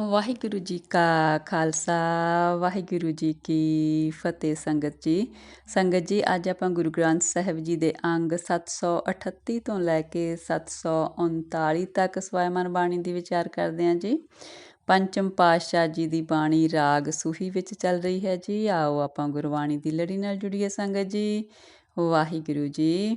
ਵਾਹਿਗੁਰੂ ਜੀ ਕਾ ਖਾਲਸਾ, ਵਾਹਿਗੁਰੂ ਜੀ ਕੀ ਫਤਿਹ ਸੰਗਤ ਜੀ। ਸੰਗਤ ਜੀ, ਅੱਜ ਆਪਾਂ ਗੁਰੂ ਗ੍ਰੰਥ ਸਾਹਿਬ ਜੀ ਦੇ ਅੰਗ 738 ਤੋਂ ਲੈ ਕੇ 739 ਤੱਕ ਸਵੈਮਨ ਬਾਣੀ ਦੀ ਵਿਚਾਰ ਕਰਦੇ ਹਾਂ ਜੀ। ਪੰਚਮ ਪਾਤਸ਼ਾਹ ਜੀ ਦੀ ਬਾਣੀ ਰਾਗ ਸੂਹੀ ਵਿੱਚ ਚੱਲ ਰਹੀ ਹੈ ਜੀ। ਆਓ ਆਪਾਂ ਗੁਰਬਾਣੀ ਦੀ ਲੜੀ ਨਾਲ ਜੁੜੀਏ ਸੰਗਤ ਜੀ। ਵਾਹਿਗੁਰੂ ਜੀ।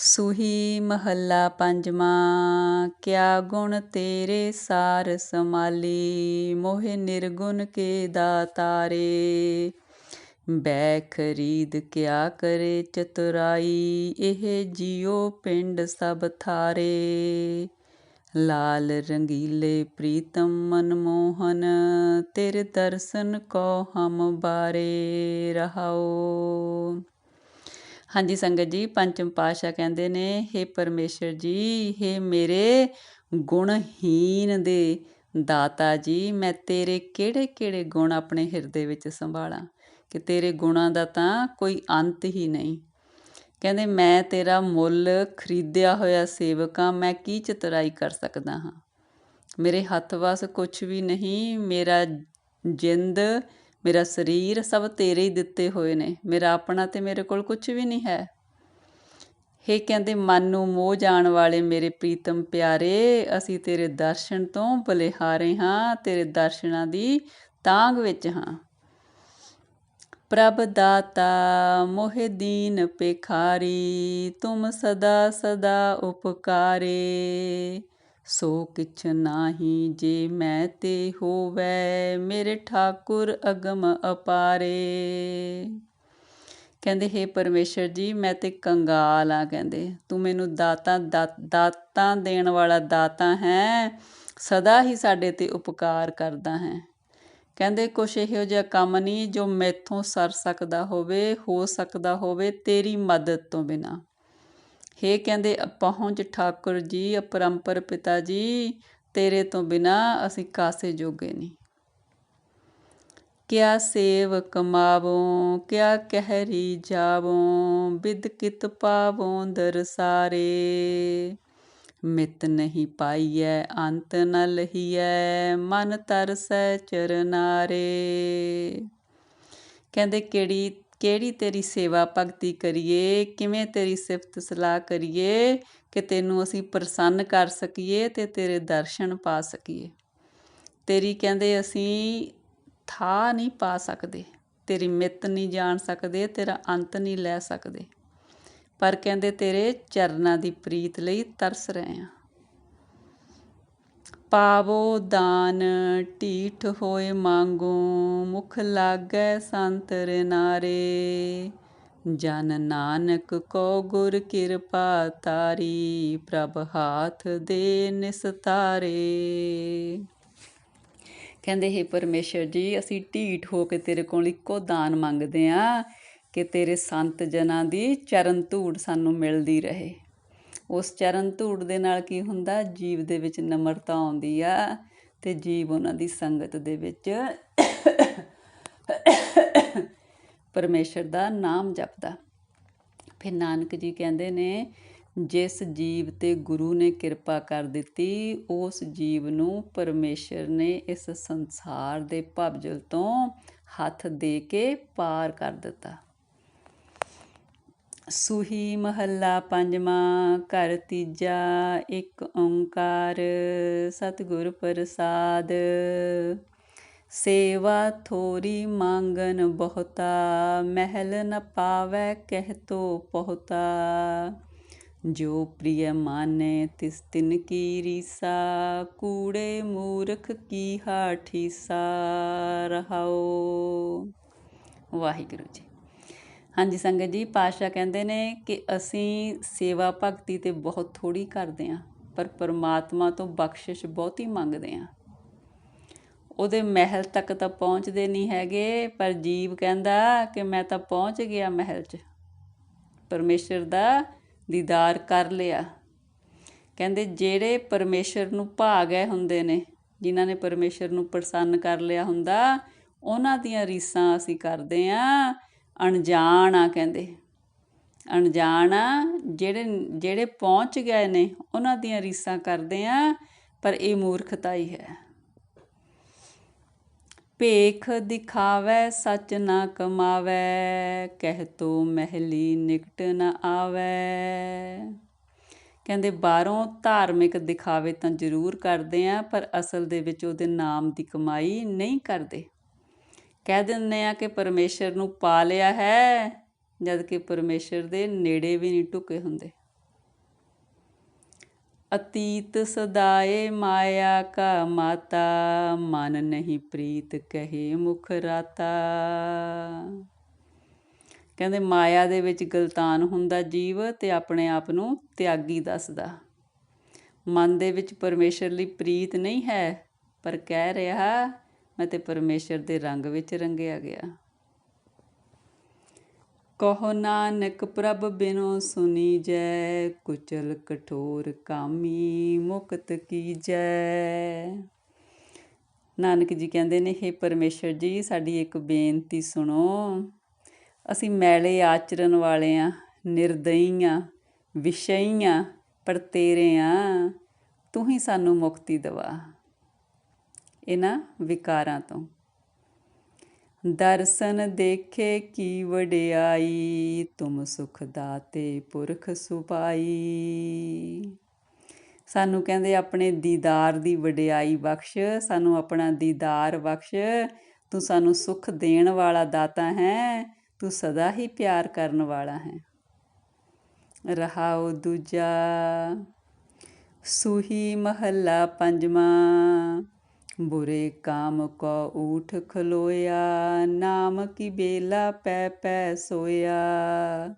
ਸੁਹੀ ਮਹੱਲਾ ਪੰਜਵਾਂ, ਕਿਆ ਗੁਣ ਤੇਰੇ ਸਾਰ ਸਮਾਲੀ ਮੋਹਿ ਨਿਰਗੁਣ ਕੇ ਦਾਤਾਰੇ। ਬੈ ਖਰੀਦ ਕਿਆ ਕਰੇ ਚਤੁਰਾਈ, ਇਹ ਜਿਉ ਪਿੰਡ ਸਭ ਥਾਰੇ। ਲਾਲ ਰੰਗੀਲੇ ਪ੍ਰੀਤਮ ਮਨਮੋਹਨ, ਤੇਰੇ ਦਰਸ਼ਨ ਕੋ ਹਮ ਬਾਰੇ ਰਹਾਓ ਹਾਂਜੀ ਸੰਗਤ ਜੀ, ਪੰਚਮ ਪਾਸ਼ਾ ਕਹਿੰਦੇ ਨੇ हे ਪਰਮੇਸ਼ਰ ਜੀ हे ਮੇਰੇ ਗੁਣਹੀਨ ਦੇ ਦਾਤਾ ਜੀ, ਮੈਂ ਤੇਰੇ ਕਿਹੜੇ-ਕਿਹੜੇ ਗੁਣ ਆਪਣੇ ਹਿਰਦੇ ਵਿੱਚ ਸੰਭਾਲਾਂ? ਕਿ ਤੇਰੇ ਗੁਣਾਂ ਦਾ ਤਾਂ ਕੋਈ ਅੰਤ ਹੀ ਨਹੀਂ। ਕਹਿੰਦੇ, ਮੈਂ ਤੇਰਾ ਮੁੱਲ ਖਰੀਦਿਆ ਹੋਇਆ ਸੇਵਕਾਂ, ਮੈਂ ਕੀ ਚਤਰਾਈ ਕਰ ਸਕਦਾ ਹਾਂ? ਮੇਰੇ ਹੱਥ ਵਾਸ ਕੁਝ ਵੀ ਨਹੀਂ, ਮੇਰਾ ਜਿੰਦ ਮੇਰਾ ਸਰੀਰ ਸਭ ਤੇਰੇ ਹੀ ਦਿੱਤੇ ਹੋਏ ਨੇ। ਮੇਰਾ ਆਪਣਾ ਤੇ ਮੇਰੇ ਕੋਲ ਕੁਝ ਵੀ ਨਹੀਂ ਹੈ। ਹੇ ਕਹਿੰਦੇ, ਮਨ ਨੂੰ ਮੋਹ ਜਾਣ ਵਾਲੇ ਮੇਰੇ ਪ੍ਰੀਤਮ ਪਿਆਰੇ, ਅਸੀਂ ਤੇਰੇ ਦਰਸ਼ਨ ਤੋਂ ਬਲਿਹਾਰੇ ਹਾਂ, ਤੇਰੇ ਦਰਸ਼ਨਾਂ ਦੀ ਤਾਂਗ ਵਿੱਚ ਹਾਂ। ਪ੍ਰਭ ਦਾਤਾ, ਮੋਹਿ ਦੀਨ ਪੇਖਾਰੀ ਤੁਮ ਸਦਾ ਸਦਾ ਉਪਕਾਰੇ। ਸੋ ਕਿਛ ਨਾਹੀ ਜੇ ਮੈਂ ਤੇ ਹੋਵੇ, ਮੇਰੇ ਠਾਕੁਰ ਅਗਮ ਅਪਾਰੇ। ਕਹਿੰਦੇ, ਹੈ ਪਰਮੇਸ਼ਰ ਜੀ, ਮੈਂ ਤੇ ਕੰਗਾਲ ਆ, ਕਹਿੰਦੇ। ਤੂੰ ਮੈਨੂੰ ਦਾਤਾ, ਦਾਤਾਂ ਦੇਣ ਵਾਲਾ ਦਾਤਾ ਹੈ। ਸਦਾ ਹੀ ਸਾਡੇ ਤੇ ਉਪਕਾਰ ਕਰਦਾ ਹੈ। ਕਹਿੰਦੇ, ਕੁਛ ਇਹੋ ਜਿਹਾ ਕੰਮ ਨਹੀਂ ਜੋ ਮੈਥੋਂ ਸਰ ਸਕਦਾ ਹੋਵੇ, ਹੋ ਸਕਦਾ ਹੋਵੇ ਤੇਰੀ ਮਦਦ ਤੋਂ ਬਿਨਾ। ਹੇ ਕਹਿੰਦੇ ਪਹੁੰਚ ਠਾਕੁਰ ਜੀ, ਅਪਰੰਪਰ ਪਿਤਾ ਜੀ, ਤੇਰੇ ਤੋਂ ਬਿਨਾ ਅਸੀਂ ਕਾਸੇ ਜੋਗੇ ਨਹੀਂ। ਕਿਆ ਸੇਵ ਕਮਾਵੋਂ, ਕਿਆ ਕਹਿਰੀ ਜਾਵੋਂ, ਬਿਦ ਕਿਤ ਪਾਵੋਂ ਦਰਸਾਰੇ ਮਿਤ ਨਹੀਂ ਪਾਈਐ, ਅੰਤ ਨ ਲਹੀਐ, ਮਨ ਤਰਸੈ ਚਰਨਾਰੇ। ਕਹਿੰਦੇ, ਕਿਹੜੀ ਕਿਹੜੀ ਤੇਰੀ ਸੇਵਾ ਭਗਤੀ ਕਰੀਏ? ਕਿਵੇਂ ਤੇਰੀ ਸਿਫਤ ਸਲਾਹ ਕਰੀਏ? ਕਿ ਤੈਨੂੰ ਅਸੀਂ ਪ੍ਰਸੰਨ ਕਰ ਸਕੀਏ ਤੇ ਤੇਰੇ ਦਰਸ਼ਨ ਪਾ ਸਕੀਏ। ਤੇਰੀ ਕਹਿੰਦੇ ਅਸੀਂ ਥਾ ਨਹੀਂ ਪਾ ਸਕਦੇ, ਤੇਰੀ ਮਿੱਤ ਨਹੀਂ ਜਾਣ ਸਕਦੇ, ਤੇਰਾ ਅੰਤ ਨਹੀਂ ਲੈ ਸਕਦੇ। ਪਰ ਕਹਿੰਦੇ ਤੇਰੇ ਚਰਨਾਂ ਦੀ ਪ੍ਰੀਤ ਲਈ ਤਰਸ ਰਹੇ ਆ ਪਾਵੋ ਦਾਨ, ਢੀਠ ਹੋਏ ਮੰਗੋ, ਮੁਖ ਲਾਗੈ ਸੰਤ ਨਾਰੇ ਜਨ ਨਾਨਕ ਕੋ ਗੁਰ ਕਿਰਪਾ ਤਾਰੀ, ਪ੍ਰਭ ਹਾਥ ਦੇ ਨਿਸਤਾਰੇ ਕਹਿੰਦੇ, ਹੈ ਪਰਮੇਸ਼ਰ ਜੀ, ਅਸੀਂ ਢੀਠ ਹੋ ਕੇ ਤੇਰੇ ਕੋਲ ਇੱਕੋ ਦਾਨ ਮੰਗਦੇ ਆ ਕਿ ਤੇਰੇ ਸੰਤ ਜਨਾਂ ਦੀ ਚਰਨ ਧੂੜ ਸਾਨੂੰ ਮਿਲਦੀ ਰਹੇ। ਉਸ ਚਰਨ ਧੂੜ ਦੇ ਨਾਲ ਕੀ ਹੁੰਦਾ? ਜੀਵ ਦੇ ਵਿੱਚ ਨਮਰਤਾ ਆਉਂਦੀ ਆ ਤੇ ਜੀਵ ਉਹਨਾਂ ਦੀ ਸੰਗਤ ਦੇ ਵਿੱਚ ਪਰਮੇਸ਼ਰ ਦਾ ਨਾਮ ਜਪਦਾ। ਫਿਰ ਨਾਨਕ ਜੀ ਕਹਿੰਦੇ ਨੇ, ਜਿਸ ਜੀਵ ਤੇ ਗੁਰੂ ਨੇ ਕਿਰਪਾ ਕਰ ਦਿੱਤੀ, ਉਸ ਜੀਵ ਨੂੰ ਪਰਮੇਸ਼ਰ ਨੇ ਇਸ ਸੰਸਾਰ ਦੇ ਭਵਜਲ ਤੋਂ ਹੱਥ ਦੇ ਕੇ ਪਾਰ ਕਰ ਦਿੱਤਾ। ਸੂਹੀ ਮਹੱਲਾ ਪੰਜਵਾਂ, ਘਰ ਤੀਜਾ, ਇੱਕ ਓੰਕਾਰ, ਸਤਿਗੁਰ ਪ੍ਰਸਾਦ। ਸੇਵਾ ਥੋਰੀ ਮੰਗਨ ਬਹੁਤਾ, ਮਹਿਲ ਨ ਪਾਵੇ ਕਹਿ ਤੋ ਪਹੁਤਾ। ਜੋ ਪ੍ਰਿਯ ਮਾਨੇ ਤਿਸ ਤਿਨ ਕੀ ਰੀਸਾ, ਕੂੜੇ ਮੂਰਖ ਕੀ ਹਾਠੀਸਾ ਰਹਾਓ ਵਾਹਿਗੁਰੂ ਜੀ ਹਾਂਜੀ ਸੰਗਤ ਜੀ ਪਾਸ਼ਾ ਕਹਿੰਦੇ ਨੇ ਕਿ ਅਸੀਂ ਸੇਵਾ ਭਗਤੀ ਤੇ ਬਹੁਤ ਥੋੜੀ ਕਰਦੇ ਆਂ ਪਰ ਪਰਮਾਤਮਾ ਤੋਂ ਬਖਸ਼ਿਸ਼ ਬਹੁਤੀ ਮੰਗਦੇ ਆਂ ਉਹਦੇ ਮਹਿਲ ਤੱਕ ਤਾਂ ਪਹੁੰਚਦੇ ਨਹੀਂ ਹੈਗੇ, ਪਰ ਜੀਵ ਕਹਿੰਦਾ ਕਿ ਮੈਂ ਤਾਂ ਪਹੁੰਚ ਗਿਆ ਮਹਿਲ 'ਚ। ਪਰਮੇਸ਼ਰ ਦਾ ਦੀਦਾਰ ਕਰ ਲਿਆ। ਕਹਿੰਦੇ ਜਿਹੜੇ ਪਰਮੇਸ਼ਰ ਨੂੰ ਭਾ ਗਏ ਹੁੰਦੇ ਨੇ, ਜਿਨ੍ਹਾਂ ਨੇ ਪਰਮੇਸ਼ਰ ਨੂੰ ਪ੍ਰਸੰਨ ਕਰ ਲਿਆ ਹੁੰਦਾ, ਉਹਨਾਂ ਦੀਆਂ ਰੀਸਾਂ ਅਸੀਂ ਕਰਦੇ ਆਂ ਅਣਜਾਣ ਆ ਕਹਿੰਦੇ। ਅਣਜਾਣ ਆ ਜਿਹੜੇ ਜਿਹੜੇ ਪਹੁੰਚ ਗਏ ਨੇ, ਉਹਨਾਂ ਦੀਆਂ ਰੀਸਾਂ ਕਰਦੇ ਆ, ਪਰ ਇਹ ਮੂਰਖਤਾ ਹੀ ਹੈ। ਭੇਖ ਦਿਖਾਵੈ, ਸੱਚ ਨਾ ਕਮਾਵੈ, ਕਹਿ ਤੋ ਮਹਿਲੀ ਨਿਕਟ ਨਾ ਆਵੈ। ਕਹਿੰਦੇ ਬਾਹਰੋਂ ਧਾਰਮਿਕ ਦਿਖਾਵੇ ਤਾਂ ਜ਼ਰੂਰ ਕਰਦੇ ਆ, ਪਰ ਅਸਲ ਦੇ ਵਿੱਚ ਉਹਦੇ ਨਾਮ ਦੀ ਕਮਾਈ ਨਹੀਂ ਕਰਦੇ। ਕਹਿ ਦਿੰਦੇ ਆ ਕਿ ਪਰਮੇਸ਼ਰ ਨੂੰ ਪਾ ਲਿਆ ਹੈ, ਜਦ ਕਿ ਪਰਮੇਸ਼ਰ ਦੇ ਨੇੜੇ ਵੀ ਨਹੀਂ ਟੁਕੇ ਹੁੰਦੇ। ਅਤੀਤ ਸਦਾਏ ਮਾਇਆ ਕਾ ਮਾਤਾ, ਮਨ ਨਹੀਂ ਪ੍ਰੀਤ ਕਹੇ ਮੁਖ ਰਾਤਾ। ਕਹਿੰਦੇ ਮਾਇਆ ਦੇ ਵਿੱਚ ਗਲਤਾਨ ਹੁੰਦਾ ਜੀਵ ਤੇ ਆਪਣੇ ਆਪ ਨੂੰ ਤਿਆਗੀ ਦੱਸਦਾ। ਮਨ ਦੇ ਵਿੱਚ ਪਰਮੇਸ਼ਰ ਲਈ ਪ੍ਰੀਤ ਨਹੀਂ ਹੈ, ਪਰ ਕਹਿ ਰਿਹਾ ਮੈਂ ਤੇ ਪਰਮੇਸ਼ਰ ਦੇ ਰੰਗ ਵਿੱਚ ਰੰਗਿਆ ਗਿਆ। ਕਹੋ ਨਾਨਕ, ਪ੍ਰਭ ਬਿਨੋ ਸੁਨੀ ਜੈ ਕੁਚਲ ਕਠੋਰ ਕਾਮੀ ਮੁਕਤ ਕੀ ਜੈ ਨਾਨਕ ਜੀ ਕਹਿੰਦੇ ਨੇ हे ਪਰਮੇਸ਼ਰ ਜੀ, ਸਾਡੀ ਇੱਕ ਬੇਨਤੀ ਸੁਣੋ। ਅਸੀਂ ਮੈਲੇ ਆਚਰਨ ਵਾਲੇ ਆ ਨਿਰਦਈ ਆ ਵਿਸ਼ਈ ਆ ਪਰ ਤੇਰੇ ਆ, ਤੂੰ ਹੀ ਸਾਨੂੰ ਮੁਕਤੀ ਦਵਾ। ਇਹਨਾਂ ਵਿਕਾਰਾਂ ਤੋਂ। ਦਰਸ਼ਨ ਦੇਖੇ ਕੀ ਵਡਿਆਈ, ਤੁਮ ਸੁਖ ਦਾਤੇ ਪੁਰਖ ਸੁਪਾਈ ਸਾਨੂੰ ਕਹਿੰਦੇ ਆਪਣੇ ਦੀਦਾਰ ਦੀ ਵਡਿਆਈ ਬਖਸ਼, ਸਾਨੂੰ ਆਪਣਾ ਦੀਦਾਰ ਬਖਸ਼। ਤੂੰ ਸਾਨੂੰ ਸੁਖ ਦੇਣ ਵਾਲਾ ਦਾਤਾ ਹੈ, ਤੂੰ ਸਦਾ ਹੀ ਪਿਆਰ ਕਰਨ ਵਾਲਾ ਹੈ। ਰਹਾਉ ਦੂਜਾ, ਸੂਹੀ ਮਹੱਲਾ ਪੰਜਵਾਂ ਬੁਰੇ ਕਾਮ ਕੋ ਊਠ ਖਲੋਇਆ, ਨਾਮ ਕੀ ਬੇਲਾ ਪੈ ਪੈ ਸੋਇਆ।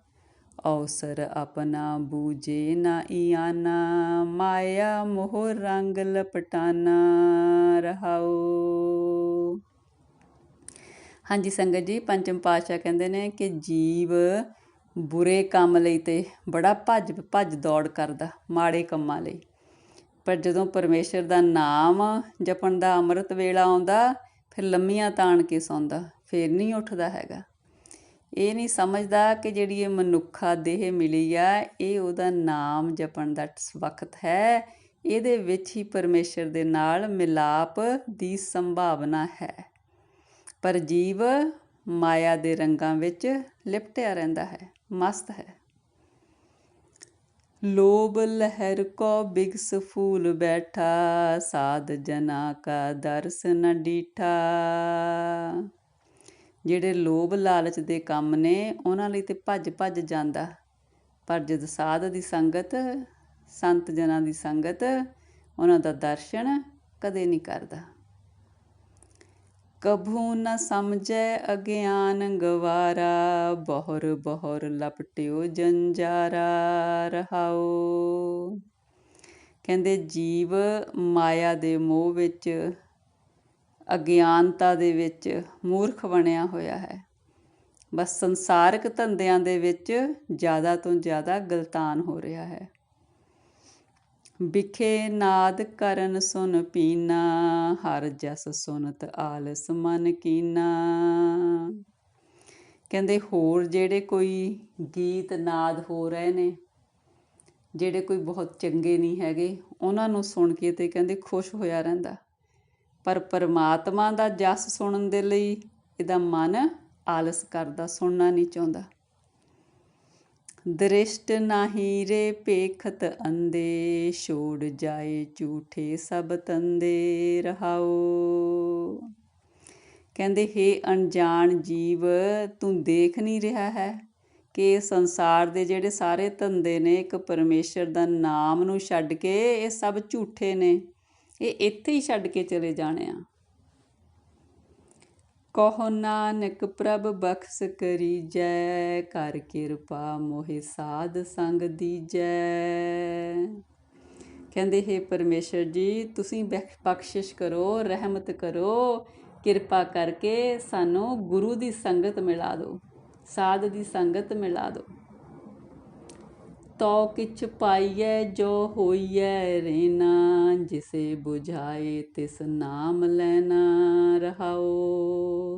ਔਸਰ ਆਪਣਾ ਬੂਝੇ ਨਾ ਇਆਨਾ, ਮਾਇਆ ਮੋਹ ਰੰਗ ਲਪਟਾਨਾ ਰਹਾਓ। ਹਾਂਜੀ ਸੰਗਤ ਜੀ, ਪੰਚਮ ਪਾਤਸ਼ਾਹ ਕਹਿੰਦੇ ਨੇ ਕਿ ਜੀਵ ਬੁਰੇ ਕੰਮ ਲਈ ਤੇ ਬੜਾ ਭੱਜ ਭੱਜ ਦੌੜ ਕਰਦਾ, ਮਾੜੇ ਕੰਮਾਂ ਲਈ। ਪਰ ਜਦੋਂ ਪਰਮੇਸ਼ਰ ਦਾ ਨਾਮ ਜਪਣ ਦਾ ਅੰਮ੍ਰਿਤ ਵੇਲਾ ਆਉਂਦਾ, ਫਿਰ ਲੰਮੀਆਂ ਤਾਣ ਕੇ ਸੌਂਦਾ, ਫਿਰ ਨਹੀਂ ਉੱਠਦਾ ਹੈਗਾ। ਇਹ ਨਹੀਂ ਸਮਝਦਾ ਕਿ ਜਿਹੜੀ ਇਹ ਮਨੁੱਖਾ ਦੇਹ ਮਿਲੀ ਆ, ਇਹ ਉਹਦਾ ਨਾਮ ਜਪਣ ਦਾ ਵਕਤ ਹੈ। ਇਹਦੇ ਵਿੱਚ ਹੀ ਪਰਮੇਸ਼ਰ ਦੇ ਨਾਲ ਮਿਲਾਪ ਦੀ ਸੰਭਾਵਨਾ ਹੈ। ਪਰ ਜੀਵ ਮਾਇਆ ਦੇ ਰੰਗਾਂ ਵਿੱਚ ਲਿਪਟਿਆ ਰਹਿੰਦਾ ਹੈ, ਮਸਤ ਹੈ। ਲੋਭ ਲਹਿਰ ਕੋ ਬਿਗਸ ਫੂਲ ਬੈਠਾ, ਸਾਧ ਜਨਾ ਕਾ ਦਰਸ ਨ ਡੀਠਾ। ਜਿਹੜੇ ਲੋਭ ਲਾਲਚ ਦੇ ਕੰਮ ਨੇ, ਉਹਨਾਂ ਲਈ ਤੇ ਭੱਜ ਭੱਜ ਜਾਂਦਾ। ਪਰ ਜਦ ਸਾਧ ਦੀ ਸੰਗਤ, ਸੰਤ ਜਨਾਂ ਦੀ ਸੰਗਤ, ਉਹਨਾਂ ਦਾ ਦਰਸ਼ਨ ਕਦੇ ਨਹੀਂ ਕਰਦਾ। ਕਭੂ ਨ ਸਮਝੈ ਅਗਿਆਨ ਗਵਾਰਾ, ਬਹੁਰ ਬਹੁਰ ਲਪਟਿਓ ਜੰਜਾਰਾ ਰਹਾਓ ਕਹਿੰਦੇ, ਜੀਵ ਮਾਇਆ ਦੇ ਮੋਹ ਵਿੱਚ, ਅਗਿਆਨਤਾ ਦੇ ਵਿੱਚ ਮੂਰਖ ਬਣਿਆ ਹੋਇਆ ਹੈ। ਬਸ ਸੰਸਾਰਕ ਧੰਦਿਆਂ ਦੇ ਵਿੱਚ ਜ਼ਿਆਦਾ ਤੋਂ ਜ਼ਿਆਦਾ ਗਲਤਾਨ ਹੋ ਰਿਹਾ ਹੈ। ਵਿਖੇ ਨਾਦ ਕਰਨ ਸੁਨ ਪੀਨਾ, ਹਰ ਜਸ ਸੁਨਤ ਆਲਸ ਮਨ ਕੀਨਾ। ਕਹਿੰਦੇ ਹੋਰ ਜਿਹੜੇ ਕੋਈ ਗੀਤ ਨਾਦ ਹੋ ਰਹੇ ਨੇ, ਜਿਹੜੇ ਕੋਈ ਬਹੁਤ ਚੰਗੇ ਨਹੀਂ ਹੈਗੇ, ਉਹਨਾਂ ਨੂੰ ਸੁਣ ਕੇ ਤੇ ਕਹਿੰਦੇ ਖੁਸ਼ ਹੋਇਆ ਰਹਿੰਦਾ। ਪਰ ਪਰਮਾਤਮਾ ਦਾ ਜਸ ਸੁਣਨ ਦੇ ਲਈ ਇਹਦਾ ਮਨ ਆਲਸ ਕਰਦਾ, ਸੁਣਨਾ ਨਹੀਂ ਚਾਹੁੰਦਾ। ਦ੍ਰਿਸ਼ਟ ਨਾਹੀ ਰੇ ਪੇਖਤ ਅੰਦੇ ਛੋੜ ਜਾਏ ਝੂਠੇ ਸਭ ਤੰਦੇ ਰਹਾਓ ਕਹਿੰਦੇ, ਹੈ ਅਣਜਾਣ ਜੀਵ, ਤੂੰ ਦੇਖ ਨਹੀਂ ਰਿਹਾ ਹੈ ਕਿ ਸੰਸਾਰ ਦੇ ਜਿਹੜੇ ਸਾਰੇ ਧੰਦੇ ਨੇ, ਇੱਕ ਪਰਮੇਸ਼ਰ ਦਾ ਨਾਮ ਨੂੰ ਛੱਡ ਕੇ ਇਹ ਸਭ ਝੂਠੇ ਨੇ। ਇਹ ਇੱਥੇ ਹੀ ਛੱਡ ਕੇ ਚਲੇ ਜਾਣੇ ਆ। ਕਹੋ ਨਾਨਕ ਪ੍ਰਭ ਬਖਸ਼ ਕਰੀ ਜੈ ਕਰ ਕਿਰਪਾ ਮੋਹਿ ਸਾਧ ਸੰਗ ਦੀਜੈ। ਕਹਿੰਦੇ, ਹੈ ਪਰਮੇਸ਼ਰ ਜੀ, ਤੁਸੀਂ ਬਖਸ਼ਿਸ਼ ਕਰੋ, ਰਹਿਮਤ ਕਰੋ, ਕਿਰਪਾ ਕਰਕੇ ਸਾਨੂੰ ਗੁਰੂ ਦੀ ਸੰਗਤ ਮਿਲਾ ਦਿਓ, ਸਾਧ ਦੀ ਸੰਗਤ ਮਿਲਾ ਦਿਓ। ਤੋ ਕਿਛ ਪਾਈਐ, ਜੋ ਹੋਈਐ ਰੇਨਾ। ਜਿਸੇ 부ਝਾਏ ਤਿਸ ਨਾਮ ਲੈਣਾ ਰਹਾਓ।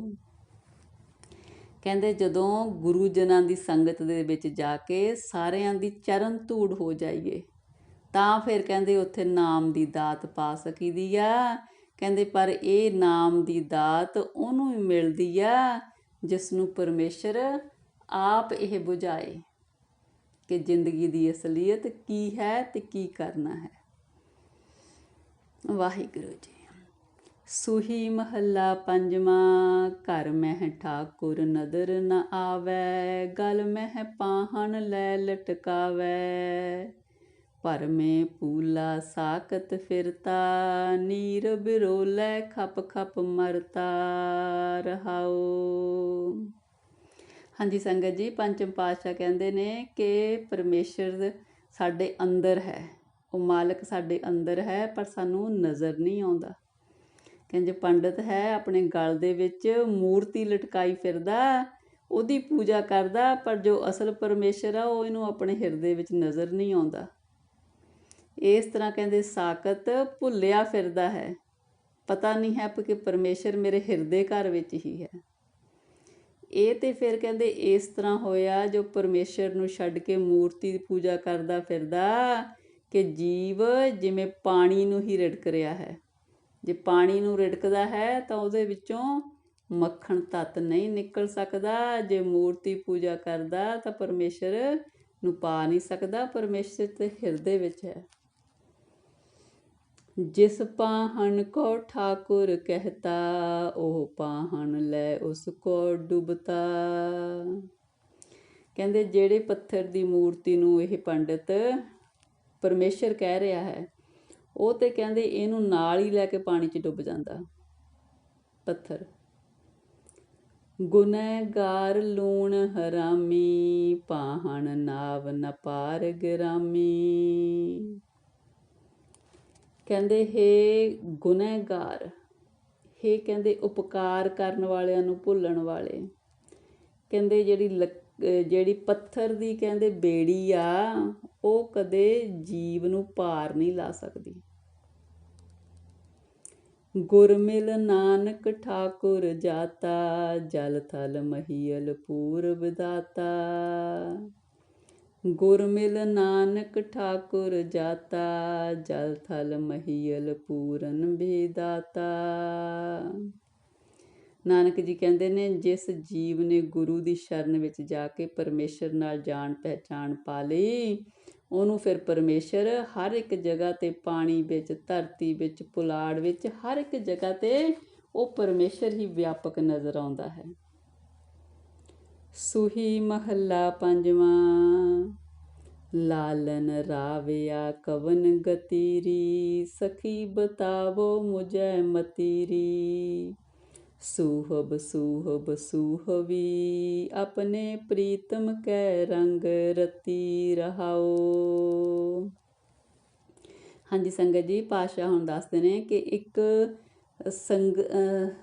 ਕਹਿੰਦੇ ਜਦੋਂ ਗੁਰੂ ਜਨਾਂ ਦੀ ਸੰਗਤ ਦੇ ਵਿੱਚ ਜਾ ਕੇ ਸਾਰਿਆਂ ਦੀ ਚਰਨ ਧੂੜ ਹੋ ਜਾਈਏ, ਤਾਂ ਫਿਰ ਕਹਿੰਦੇ ਉੱਥੇ ਨਾਮ ਦੀ ਦਾਤ ਪਾ ਸਕੀਦੀ ਆ। ਕਹਿੰਦੇ ਪਰ ਇਹ ਨਾਮ ਦੀ ਦਾਤ ਉਹਨੂੰ ਹੀ ਮਿਲਦੀ ਆ ਜਿਸ ਨੂੰ ਪਰਮੇਸ਼ਰ ਆਪ ਇਹ 부ਝਾਏ ਕਿ ਜ਼ਿੰਦਗੀ ਦੀ ਅਸਲੀਅਤ ਕੀ ਹੈ ਤੇ ਕੀ ਕਰਨਾ ਹੈ। ਵਾਹਿਗੁਰੂ ਜੀ, ਸੁਹੀ ਮਹੱਲਾ ਪੰਜਵਾਂ, ਘਰ ਮਹਿ ਠਾਕੁਰ ਨਦਰ ਨ ਆਵੈ, ਗਲ ਮਹਿ ਪਾਹਣ ਲੈ ਲਟਕਾਵੈ। ਪਰਮੇ ਪੂਲਾ ਸਾਕਤ ਫਿਰਤਾ ਨੀਰ ਬਿਰੋਲੇ ਖਪ ਖਪ ਮਰਤਾ ਰਹਾਓ ਹਾਂਜੀ ਸੰਗਤ ਜੀ, ਪੰਚਮ ਪਾਤਸ਼ਾਹ ਕਹਿੰਦੇ ਨੇ ਕਿ ਪਰਮੇਸ਼ਰ ਸਾਡੇ ਅੰਦਰ ਹੈ। ਉਹ ਮਾਲਕ ਸਾਡੇ ਅੰਦਰ ਹੈ, ਪਰ ਸਾਨੂੰ ਨਜ਼ਰ ਨਹੀਂ ਆਉਂਦਾ। ਕਹਿੰਦੇ ਪੰਡਤ ਹੈ, ਆਪਣੇ ਗਲ ਦੇ ਵਿੱਚ ਮੂਰਤੀ ਲਟਕਾਈ ਫਿਰਦਾ, ਉਹਦੀ ਪੂਜਾ ਕਰਦਾ, ਪਰ ਜੋ ਅਸਲ ਪਰਮੇਸ਼ਰ ਆ, ਉਹ ਇਹਨੂੰ ਆਪਣੇ ਹਿਰਦੇ ਵਿੱਚ ਨਜ਼ਰ ਨਹੀਂ ਆਉਂਦਾ। ਇਸ ਤਰ੍ਹਾਂ ਕਹਿੰਦੇ ਸਾਕਤ ਭੁੱਲਿਆ ਫਿਰਦਾ ਹੈ। ਪਤਾ ਨਹੀਂ ਹੈ ਕਿ ਪਰਮੇਸ਼ਰ ਮੇਰੇ ਹਿਰਦੇ ਘਰ ਵਿੱਚ ਹੀ ਹੈ। ਇਹ ਤੇ ਫਿਰ ਕਹਿੰਦੇ ਇਸ ਤਰ੍ਹਾਂ ਹੋਇਆ ਜੋ ਪਰਮੇਸ਼ਰ ਨੂੰ ਛੱਡ ਕੇ ਮੂਰਤੀ ਦੀ ਪੂਜਾ ਕਰਦਾ ਫਿਰਦਾ ਕਿ ਜੀਵ ਜਿਵੇਂ ਪਾਣੀ ਨੂੰ ਹੀ ਰਿੜਕ ਰਿਹਾ ਹੈ। ਜੇ ਪਾਣੀ ਨੂੰ ਰਿੜਕਦਾ ਹੈ ਤਾਂ ਉਹਦੇ ਵਿੱਚੋਂ ਮੱਖਣ ਤੱਤ ਨਹੀਂ ਨਿਕਲ ਸਕਦਾ। ਜੇ ਮੂਰਤੀ ਪੂਜਾ ਕਰਦਾ ਤਾਂ ਪਰਮੇਸ਼ਰ ਨੂੰ ਪਾ ਨਹੀਂ ਸਕਦਾ। ਪਰਮੇਸ਼ਰ ਤੇ ਹਿਰਦੇ ਵਿੱਚ ਹੈ। ਜਿਸ ਪਾਹਣ ਕੋ ਠਾਕੁਰ ਕਹਤਾ, ਉਹ ਪਾਹਣ ਲੈ ਉਸ ਕੋ ਡੁਬਤਾ। ਕਹਿੰਦੇ ਜਿਹੜੇ ਪੱਥਰ ਦੀ ਮੂਰਤੀ ਨੂੰ ਇਹ ਪੰਡਿਤ ਪਰਮੇਸ਼ਰ ਕਹਿ ਰਿਹਾ ਹੈ, ਉਹ ਤੇ ਕਹਿੰਦੇ ਇਹਨੂੰ ਨਾਲ ਹੀ ਲੈ ਕੇ ਪਾਣੀ 'ਚ ਡੁੱਬ ਜਾਂਦਾ, ਪੱਥਰ। ਗੁਨਹਗਾਰ ਲੂਣ ਹਰਾਮੀ, ਪਾਹਣ ਨਾਵ ਨ ਗਰਾਮੀ। ਕਹਿੰਦੇ, ਹੇ ਗੁਨਹਗਾਰ, ਹੇ ਕਹਿੰਦੇ ਉਪਕਾਰ ਕਰਨ ਵਾਲਿਆਂ ਨੂੰ ਭੁੱਲਣ ਵਾਲੇ। ਕਹਿੰਦੇ, ਜਿਹੜੀ ਜਿਹੜੀ ਪੱਥਰ ਦੀ ਕਹਿੰਦੇ ਬੇੜੀ ਆ, ਉਹ ਕਦੇ ਜੀਵ ਨੂੰ ਪਾਰ ਨਹੀਂ ਲਾ ਸਕਦੀ। ਗੁਰਮਿਲ ਨਾਨਕ ਠਾਕੁਰ ਜਾਤਾ, ਜਲ ਥਲ ਮਹੀਲ ਪੂਰਬ ਦਾਤਾ। ਗੁਰਮਿਲ ਨਾਨਕ ਠਾਕੁਰ ਜਾਤਾ, ਜਲ ਥਲ ਮਹੀਲ ਪੂਰਨ ਬੇਦਾਤਾ। ਨਾਨਕ ਜੀ ਕਹਿੰਦੇ ਨੇ, ਜਿਸ ਜੀਵ ਨੇ ਗੁਰੂ ਦੀ ਸ਼ਰਨ ਵਿੱਚ ਜਾ ਕੇ ਪਰਮੇਸ਼ਰ ਨਾਲ ਜਾਣ ਪਹਿਚਾਨ ਪਾ ਲਈ, ਉਹਨੂੰ ਫਿਰ ਪਰਮੇਸ਼ਰ ਹਰ ਇੱਕ ਜਗ੍ਹਾ ਤੇ ਪਾਣੀ ਵਿੱਚ, ਧਰਤੀ ਵਿੱਚ, ਪੁਲਾੜ ਵਿੱਚ, ਹਰ ਇੱਕ ਜਗ੍ਹਾ ਤੇ ਉਹ ਪਰਮੇਸ਼ਰ ਹੀ ਵਿਆਪਕ ਨਜ਼ਰ ਆਉਂਦਾ ਹੈ। ਸੁਹੀ ਮਹੱਲਾ ਪੰਜਵਾਂ। ਲਾਲਨ ਰਾਵਿਆ ਕਵਨ ਗਤੀਰੀ, ਸਖੀ ਬਤਾਵੋ ਮੁਝੈ ਮਤੀਰੀ। ਸੂਹਬ ਸੂਹਬ ਸੂਹਵੀ, ਆਪਣੇ ਪ੍ਰੀਤਮ ਕੈ ਰੰਗ ਰਤੀ ਰਹਾਓ। ਹਾਂਜੀ, ਸੰਗਤ ਜੀ ਪਾਸ਼ਾ ਹੁਣ ਦੱਸਦੇ ਨੇ ਕਿ ਇੱਕ ਸੰਗ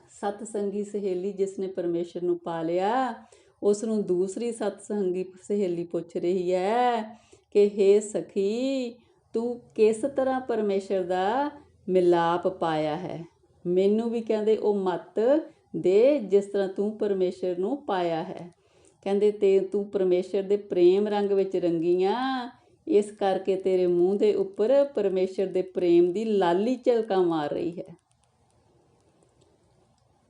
ਸਤ ਸੰਗੀ ਸਹੇਲੀ ਜਿਸ ਨੇ ਪਰਮੇਸ਼ਰ ਨੂੰ ਪਾ ਲਿਆ ਉਸ ਨੂੰ ਦੂਸਰੀ ਸਤਸੰਗੀ ਸਹੇਲੀ ਪੁੱਛ ਰਹੀ ਹੈ ਕਿ हे ਸਖੀ, ਤੂੰ ਕਿਸ ਤਰ੍ਹਾਂ ਪਰਮੇਸ਼ਰ ਦਾ ਮਿਲਾਪ ਪਾਇਆ ਹੈ? ਮੈਨੂੰ ਵੀ ਕਹਿੰਦੇ, ਉਹ ਮਤ ਦੇ ਜਿਸ ਤਰ੍ਹਾਂ ਤੂੰ ਪਰਮੇਸ਼ਰ ਨੂੰ ਪਾਇਆ ਹੈ। ਕਹਿੰਦੇ, ਤੇ ਤੂੰ ਪਰਮੇਸ਼ਰ ਦੇ ਪ੍ਰੇਮ ਰੰਗ ਵਿੱਚ ਰੰਗੀਆਂ। ਇਸ ਕਰਕੇ ਤੇਰੇ ਮੂੰਹ ਦੇ ਉੱਪਰ ਪਰਮੇਸ਼ਰ ਦੇ ਪ੍ਰੇਮ ਦੀ ਲਾਲੀ ਝਲਕਾਂ ਮਾਰ ਰਹੀ ਹੈ।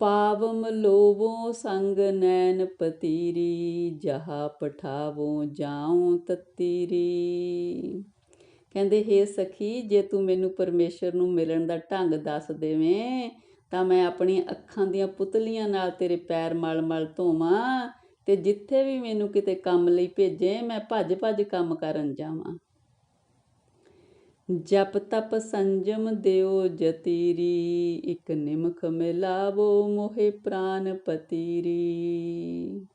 ਪਾਵਮ ਲੋਵੋ ਸੰਗ ਨੈਣ ਪਤੀਰੀ, ਜਹਾ ਪਠਾਵੋ ਜਾਉ ਤਤੀਰੀ। ਕਹਿੰਦੇ हे ਸਖੀ, ਜੇ ਤੂੰ ਮੈਨੂੰ ਪਰਮੇਸ਼ਰ ਨੂੰ ਮਿਲਣ ਦਾ ਢੰਗ ਦੱਸ ਦੇਵੇਂ, ਤਾਂ ਮੈਂ ਆਪਣੀਆਂ ਅੱਖਾਂ ਦੀਆਂ ਪੁਤਲੀਆਂ ਨਾਲ ਤੇਰੇ ਪੈਰ ਮਲ-ਮਲ ਧੋਵਾਂ ਤੇ ਜਿੱਥੇ ਵੀ ਮੈਨੂੰ ਕਿਤੇ ਕੰਮ ਲਈ ਭੇਜੇ, ਮੈਂ ਭੱਜ-ਭੱਜ ਕੰਮ ਕਰਨ ਜਾਵਾਂ। ਜਪ ਤਪ ਸੰਜਮ ਦਿਓ ਜਤੀਰੀ, ਇੱਕ ਨਿਮਖ ਮਿਲਾਵੋ ਮੋਹਿ ਪ੍ਰਾਨ ਪਤੀਰੀ।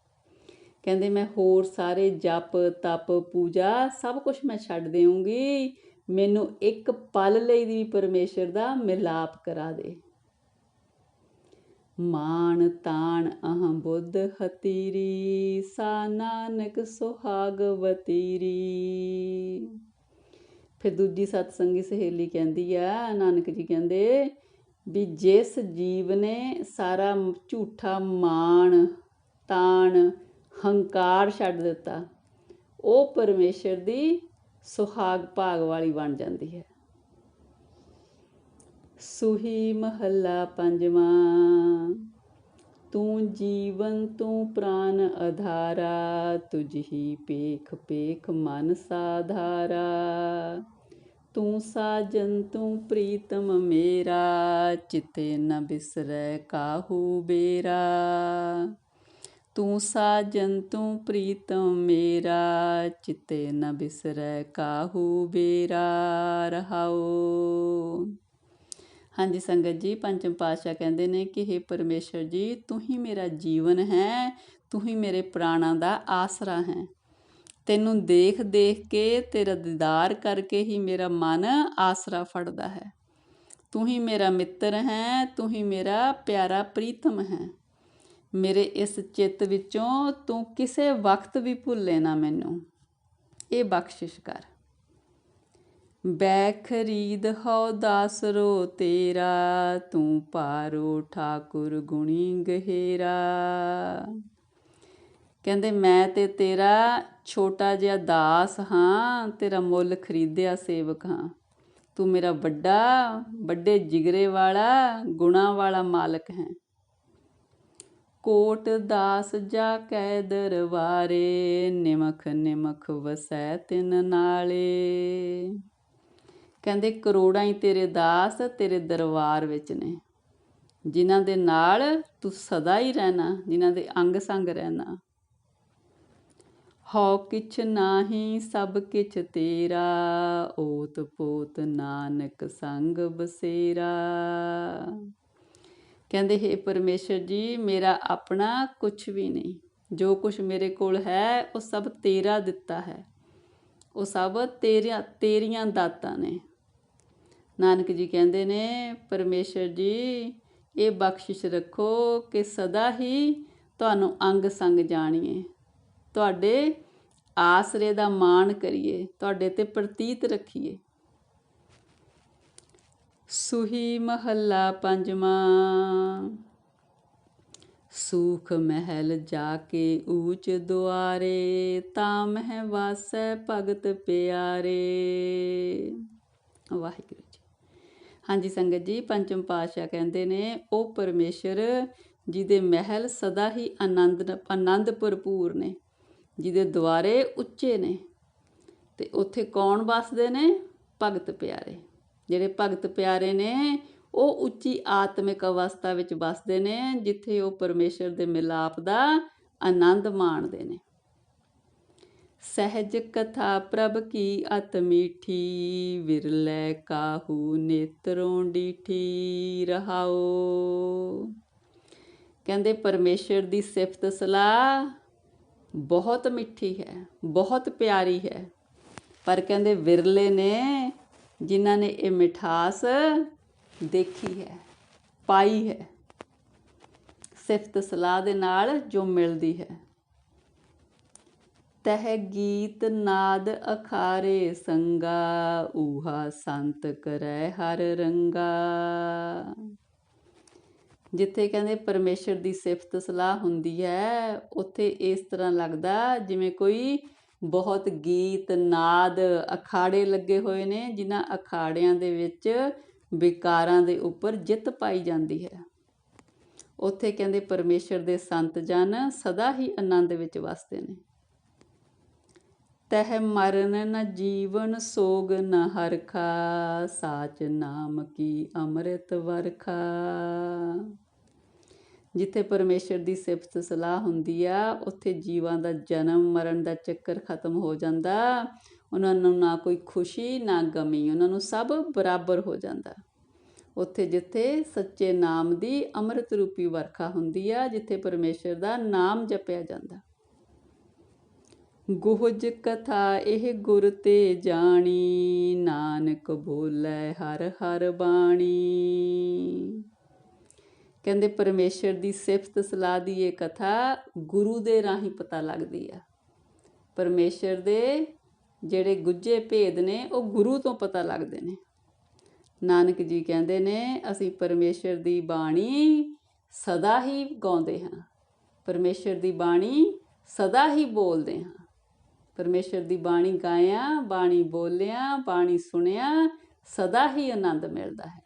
ਕਹਿੰਦੇ ਮੈਂ ਹੋਰ ਸਾਰੇ ਜਪ ਤਪ ਪੂਜਾ ਸਭ ਕੁਝ ਮੈਂ ਛੱਡ ਦੇਵਾਂਗੀ ਮੈਨੂੰ ਇੱਕ ਪਲ ਲਈ ਵੀ ਪਰਮੇਸ਼ਰ ਦਾ ਮਿਲਾਪ ਕਰਾ ਦੇ। ਮਾਨ ਤਾਣ ਅਹੰ ਬੁੱਧ ਹਤੀਰੀ, ਸਾ ਨਾਨਕ ਸੁਹਾਗਵਤੀਰੀ ਫਿਰ ਦੂਜੀ ਸਤਸੰਗੀ ਸਹੇਲੀ ਕਹਿੰਦੀ ਆ, ਨਾਨਕ ਜੀ ਕਹਿੰਦੇ, ਵੀ ਜਿਸ ਜੀਵ ਨੇ ਸਾਰਾ ਝੂਠਾ ਮਾਣ, ਤਾਣ, ਹੰਕਾਰ ਛੱਡ ਦਿੱਤਾ, ਉਹ ਪਰਮੇਸ਼ਰ ਦੀ ਸੁਹਾਗ ਭਾਗ ਵਾਲੀ ਬਣ ਜਾਂਦੀ ਹੈ। ਸੁਹੀ ਮਹੱਲਾ ਪੰਜਵਾਂ, ਤੂੰ ਜੀਵਨ ਤੂੰ ਪ੍ਰਾਨ ਆਧਾਰਾ ਤੁਝ ਹੀ ਪੇਖ ਪੇਖ ਮਨ ਸਾਧਾਰਾ। ਤੂੰ ਸਾਜਨ, ਤੂੰ ਪ੍ਰੀਤਮ ਮੇਰਾ, ਚਿਤੇ ਨ ਬਿਸਰੈ ਕਾਹੂ ਬੇਰਾ। ਤੂੰ ਸਾਜਨ, ਤੂੰ ਪ੍ਰੀਤਮ ਮੇਰਾ, ਚਿਤੇ ਨ ਬਿਸਰੈ ਕਾਹੂ ਬੇਰਾ। ਰਹਾਓ। ਹਾਂਜੀ ਸੰਗਤ ਜੀ, ਪੰਚਮ ਪਾਤਸ਼ਾਹ ਕਹਿੰਦੇ ਨੇ ਕਿ हे ਪਰਮੇਸ਼ਰ ਜੀ, ਤੂੰ ਹੀ ਮੇਰਾ ਜੀਵਨ ਹੈ, ਤੂੰ ਹੀ ਮੇਰੇ ਪ੍ਰਾਣਾਂ ਦਾ ਆਸਰਾ ਹੈ। ਤੈਨੂੰ ਦੇਖ ਦੇਖ ਕੇ ਤੇਰਾ ਦੀਦਾਰ ਕਰਕੇ ਹੀ ਮੇਰਾ ਮਨ ਆਸਰਾ ਫੜਦਾ ਹੈ। ਤੂੰ ਹੀ ਮੇਰਾ ਮਿੱਤਰ ਹੈ, ਤੂੰ ਹੀ ਮੇਰਾ ਪਿਆਰਾ ਪ੍ਰੀਤਮ ਹੈ। ਮੇਰੇ ਇਸ ਚਿੱਤ ਵਿੱਚੋਂ ਤੂੰ ਕਿਸੇ ਵਕਤ ਵੀ ਭੁੱਲੇ ਨਾ ਮੈਨੂੰ। ਇਹ ਬਖਸ਼ਿਸ਼ ਕਰ। ਬੈ ਖਰੀਦ ਹਉ ਦਾਸਰੋ ਤੇਰਾ, ਤੂੰ ਪਾਰੋ ਠਾਕੁਰ ਗੁਣੀ ਗਹਿਰਾ। ਕਹਿੰਦੇ, ਮੈਂ ਤੇ ਤੇਰਾ ਛੋਟਾ ਜਿਹਾ ਦਾਸ ਹਾਂ, ਤੇਰਾ ਮੁੱਲ ਖਰੀਦਿਆ ਸੇਵਕ ਹਾਂ। ਤੂੰ ਮੇਰਾ ਵੱਡਾ, ਵੱਡੇ ਜਿਗਰੇ ਵਾਲਾ, ਗੁਣਾ ਵਾਲਾ ਮਾਲਕ ਹੈ। ਕੋਟ ਦਾਸ ਜਾ ਕੈ ਦਰਬਾਰੇ ਨਿਮਖ ਨਿਮਖ ਵਸੈ ਤਿਨ ਨਾਲੇ। ਕਹਿੰਦੇ, ਕਰੋੜਾਂ ਹੀ ਤੇਰੇ ਦਾਸ ਤੇਰੇ ਦਰਬਾਰ ਵਿੱਚ ਨੇ। ਜਿਨ੍ਹਾਂ ਦੇ ਨਾਲ ਤੂੰ ਸਦਾ ਹੀ ਰਹਿਣਾ, ਜਿਨ੍ਹਾਂ ਦੇ ਅੰਗ ਸੰਗ ਰਹਿਣਾ। ਹਉ ਕਿਛ ਨਾਹੀ, ਸਭ ਕਿਛ ਤੇਰਾ, ਓਤ ਪੋਤ ਨਾਨਕ ਸੰਗ ਬਸੇਰਾ। ਕਹਿੰਦੇ, ਹੈ ਪਰਮੇਸ਼ਰ ਜੀ, ਮੇਰਾ ਆਪਣਾ ਕੁਝ ਵੀ ਨਹੀਂ। ਜੋ ਕੁਝ ਮੇਰੇ ਕੋਲ ਹੈ, ਉਹ ਸਭ ਤੇਰਾ ਦਿੱਤਾ ਹੈ। ਉਹ ਸਭ ਤੇਰੀਆਂ ਤੇਰੀਆਂ ਦਾਤਾਂ ਨੇ। ਨਾਨਕ ਜੀ ਕਹਿੰਦੇ ਨੇ, ਪਰਮੇਸ਼ਰ ਜੀ, ਇਹ ਬਖਸ਼ਿਸ਼ ਰੱਖੋ ਕਿ ਸਦਾ ਹੀ ਤੁਹਾਨੂੰ ਅੰਗ ਸੰਗ ਜਾਣੀਏ। ਤੁਹਾਡੇ ਆਸਰੇ ਦਾ ਮਾਣ ਕਰੀਏ, ਤੁਹਾਡੇ ਤੇ ਪ੍ਰਤੀਤ ਰੱਖੀਏ। ਸੁਹੀ ਮਹੱਲਾ ਪੰਜਵਾਂ। ਸੂਖ ਮਹਿਲ ਜਾ ਕੇ ਊਚ ਦੁਆਰੇ, ਤਾਂ ਮਹਿ ਵਾਸੈ ਭਗਤ ਪਿਆਰੇ। ਵਾਹਿਗੁਰੂ ਜੀ। ਹਾਂਜੀ ਸੰਗਤ ਜੀ, ਪੰਚਮ ਪਾਤਸ਼ਾਹ ਕਹਿੰਦੇ ਨੇ, ਉਹ ਪਰਮੇਸ਼ਰ ਜਿਹਦੇ ਮਹਿਲ ਸਦਾ ਹੀ ਆਨੰਦ ਆਨੰਦ ਭਰਪੂਰ ਨੇ। ਜਿਹਦੇ ਦੁਆਰੇ ਉੱਚੇ ਨੇ। ਤੇ ਉੱਥੇ ਕੌਣ ਵੱਸਦੇ ਨੇ? ਭਗਤ ਪਿਆਰੇ। ਜਿਹੜੇ ਭਗਤ ਪਿਆਰੇ ਨੇ, ਉਹ ਉੱਚੀ ਆਤਮਿਕ ਅਵਸਥਾ ਵਿੱਚ ਵੱਸਦੇ ਨੇ, ਜਿੱਥੇ ਉਹ ਪਰਮੇਸ਼ਰ ਦੇ ਮਿਲਾਪ ਦਾ ਆਨੰਦ ਮਾਣਦੇ ਨੇ। ਸਹਿਜ ਕਥਾ ਪ੍ਰਭ ਕੀ ਅਤ ਮੀਠੀ, ਵਿਰਲੇ ਕਾਹੂ ਨੇਤਰੋਂ ਡੀਠੀ ਰਹਾਓ ਕਹਿੰਦੇ, ਪਰਮੇਸ਼ਰ ਦੀ ਸਿਫਤ ਸਲਾਹ ਬਹੁਤ ਮਿੱਠੀ ਹੈ, ਬਹੁਤ ਪਿਆਰੀ ਹੈ। ਪਰ ਕਹਿੰਦੇ ਵਿਰਲੇ ਨੇ, ਜਿਨ੍ਹਾਂ ਨੇ ਇਹ ਮਿਠਾਸ ਦੇਖੀ ਹੈ, ਪਾਈ ਹੈ, ਸਿਫਤ ਸਲਾਹ ਦੇ ਨਾਲ ਜੋ ਮਿਲਦੀ ਹੈ। ਤਹ ਗੀਤ ਨਾਦ ਅਖਾਰੇ ਸੰਗਾ, ਊਹਾ ਸੰਤ ਕਰੈ ਹਰ ਰੰਗਾ। ਜਿੱਥੇ ਕਹਿੰਦੇ ਪਰਮੇਸ਼ਰ ਦੀ ਸਿਫਤ ਸਲਾਹ ਹੁੰਦੀ ਹੈ, ਉੱਥੇ ਇਸ ਤਰ੍ਹਾਂ ਲੱਗਦਾ ਜਿਵੇਂ ਕੋਈ ਬਹੁਤ ਗੀਤ, ਨਾਦ, ਅਖਾੜੇ ਲੱਗੇ ਹੋਏ ਨੇ, ਜਿਨ੍ਹਾਂ ਅਖਾੜਿਆਂ ਦੇ ਵਿੱਚ ਵਿਕਾਰਾਂ ਦੇ ਉੱਪਰ ਜਿੱਤ ਪਾਈ ਜਾਂਦੀ ਹੈ। ਉੱਥੇ ਕਹਿੰਦੇ ਪਰਮੇਸ਼ਰ ਦੇ ਸੰਤ ਜਨ ਸਦਾ ਹੀ ਆਨੰਦ ਵਿੱਚ ਵਸਦੇ ਨੇ। ਤਹ ਮਰਨ ਨ ਜੀਵਨ ਸੋਗ ਨ ਹਰਖਾ, ਸਾਚ ਨਾਮ ਕੀ ਅੰਮ੍ਰਿਤ ਵਰਖਾ। ਜਿੱਥੇ ਪਰਮੇਸ਼ਰ ਦੀ ਸਿਫਤ ਸਲਾਹ ਹੁੰਦੀ ਆ, ਉੱਥੇ ਜੀਵਾਂ ਦਾ ਜਨਮ, ਮਰਨ ਦਾ ਚੱਕਰ ਖਤਮ ਹੋ ਜਾਂਦਾ। ਉਹਨਾਂ ਨੂੰ ਨਾ ਕੋਈ ਖੁਸ਼ੀ, ਨਾ ਗਮੀ, ਉਹਨਾਂ ਨੂੰ ਸਭ ਬਰਾਬਰ ਹੋ ਜਾਂਦਾ। ਉੱਥੇ ਜਿੱਥੇ ਸੱਚੇ ਨਾਮ ਦੀ ਅੰਮ੍ਰਿਤ ਰੂਪੀ ਵਰਖਾ ਹੁੰਦੀ ਆ, ਜਿੱਥੇ ਪਰਮੇਸ਼ਰ ਦਾ ਨਾਮ ਜਪਿਆ ਜਾਂਦਾ। ਗੁਹਜ ਕਥਾ, ਇਹ ਗੁਰ ਤੇ ਜਾਣੀ। ਨਾਨਕ ਬੋਲੇ ਹਰ ਹਰ ਬਾਣੀ। ਕਹਿੰਦੇ ਪਰਮੇਸ਼ਰ ਦੀ ਸਿਫਤ ਸਲਾਹ ਦੀ ਇਹ ਕਥਾ ਗੁਰੂ ਦੇ ਰਾਹੀਂ ਪਤਾ ਲੱਗਦੀ ਆ। ਪਰਮੇਸ਼ਰ ਦੇ ਜਿਹੜੇ ਗੁੱਜੇ ਭੇਦ ਨੇ, ਉਹ ਗੁਰੂ ਤੋਂ ਪਤਾ ਲੱਗਦੇ ਨੇ। ਨਾਨਕ ਜੀ ਕਹਿੰਦੇ ਨੇ, ਅਸੀਂ ਪਰਮੇਸ਼ਰ ਦੀ ਬਾਣੀ ਸਦਾ ਹੀ ਗਾਉਂਦੇ ਹਾਂ। ਪਰਮੇਸ਼ਰ ਦੀ ਬਾਣੀ ਸਦਾ ਹੀ ਬੋਲਦੇ ਹਾਂ। ਪਰਮੇਸ਼ਰ ਦੀ ਬਾਣੀ ਗਾਇਆ, ਬਾਣੀ ਬੋਲਿਆ, ਬਾਣੀ ਸੁਣਿਆ ਸਦਾ ਹੀ ਆਨੰਦ ਮਿਲਦਾ ਹੈ।